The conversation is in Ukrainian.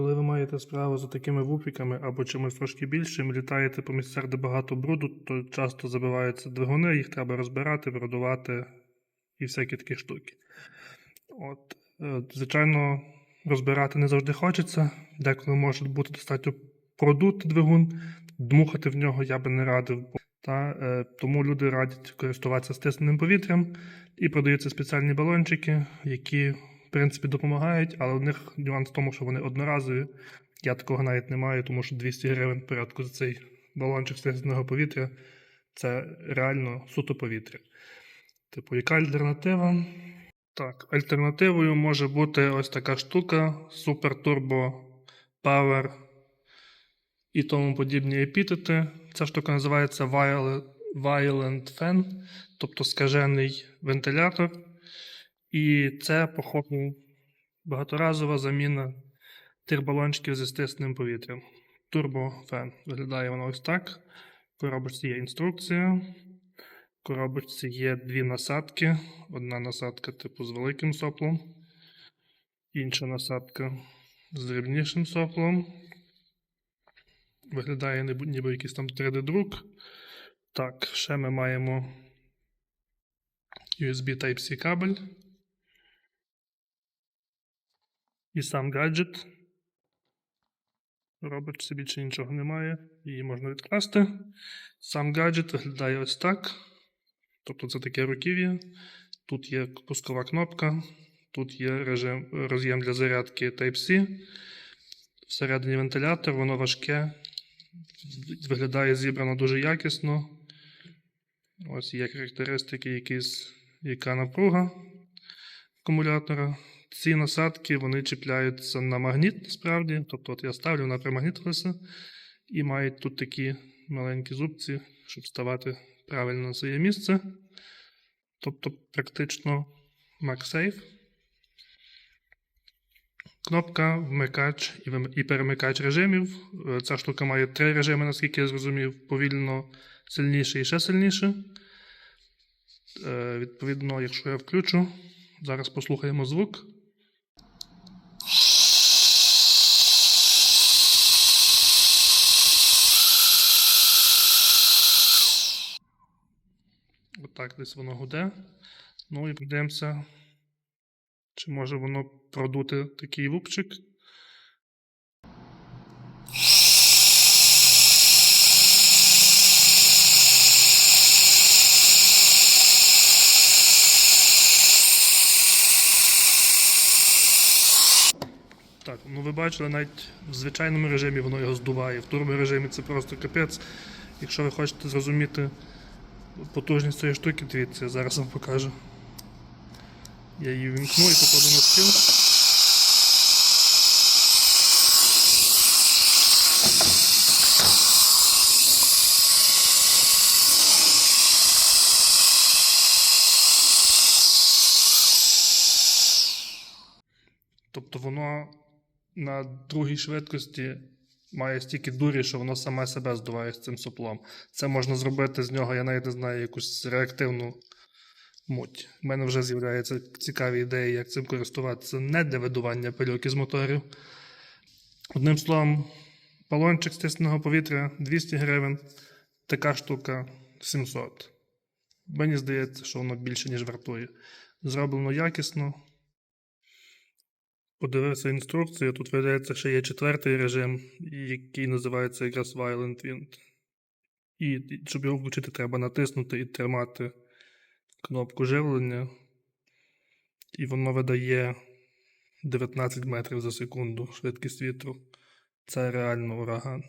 коли ви маєте справу з такими вупіками або чимось трошки більшим, літаєте по місцях, де багато бруду, то часто забиваються двигуни, їх треба розбирати, продувати і всякі такі штуки. От, е, звичайно, розбирати не завжди хочеться. Деколи може бути достатньо продути двигун, дмухати в нього я би не радив. Та, е, тому люди радять користуватися стисненим повітрям і продаються спеціальні балончики, які, в принципі, допомагають, але у них нюанс в тому, що вони одноразові. Я такого навіть не маю, тому що 200 гривень порядку за цей балончик стисненого повітря це реально суто повітря. Типу, яка альтернатива? Так, альтернативою може бути ось така штука Super Turbo Power і тому подібні епітети. Ця штука називається Violent Fan, тобто скажений вентилятор. І це, походу, багаторазова заміна тих балончиків зі стисненим повітрям. Турбофен. Виглядає воно ось так. В коробочці є інструкція. В коробочці є дві насадки. Одна насадка, типу, з великим соплом, інша насадка з дрібнішим соплом. Виглядає ніби, якийсь там 3D-друк. Так, ще ми маємо USB Type-C кабель. І сам гаджет. Робочці більше нічого немає. Її можна відкласти. Сам гаджет виглядає ось так. Тобто це таке руків'я. Тут є пускова кнопка, тут є режим, роз'єм для зарядки Type-C. Всередині вентилятор, воно важке, виглядає зібрано дуже якісно. Ось є характеристики, якісь, яка напруга акумулятора. Ці насадки вони чіпляються на магніт насправді. Тобто от я ставлю, вона примагнітилася і мають тут такі маленькі зубці, щоб ставати правильно на своє місце. Тобто, практично MagSafe. Кнопка, вмикач і перемикач режимів. Е, Ця штука має три режими, наскільки я зрозумів, повільно, сильніше і ще сильніше. Е, Відповідно, якщо я включу, зараз послухаємо звук. Отак десь воно гуде. Ну і подивимося, чи може воно продути такий вупчик. Так, ну ви бачили, навіть в звичайному режимі воно його здуває. В турборежимі це просто капець. Якщо ви хочете зрозуміти потужність цієї штуки, дивіться, я зараз вам покажу. Я її вімкну і покладу на стіл. Тобто воно на другій швидкості має стільки дурі, що воно саме себе здуває з цим соплом. Це можна зробити з нього, я навіть не знаю, якусь реактивну муть. У мене вже з'являються цікаві ідеї, як цим користуватися не для видування пилюки з моторів. Одним словом, балончик стисненого повітря 200 гривень, така штука 700. Мені здається, що воно більше, ніж вартує. Зроблено якісно. Подивився інструкцію. Тут видається, що є четвертий режим, який називається якраз Violent Wind. І щоб його включити, треба натиснути і тримати кнопку живлення. І воно видає 19 метрів за секунду швидкість вітру. Це реально ураган.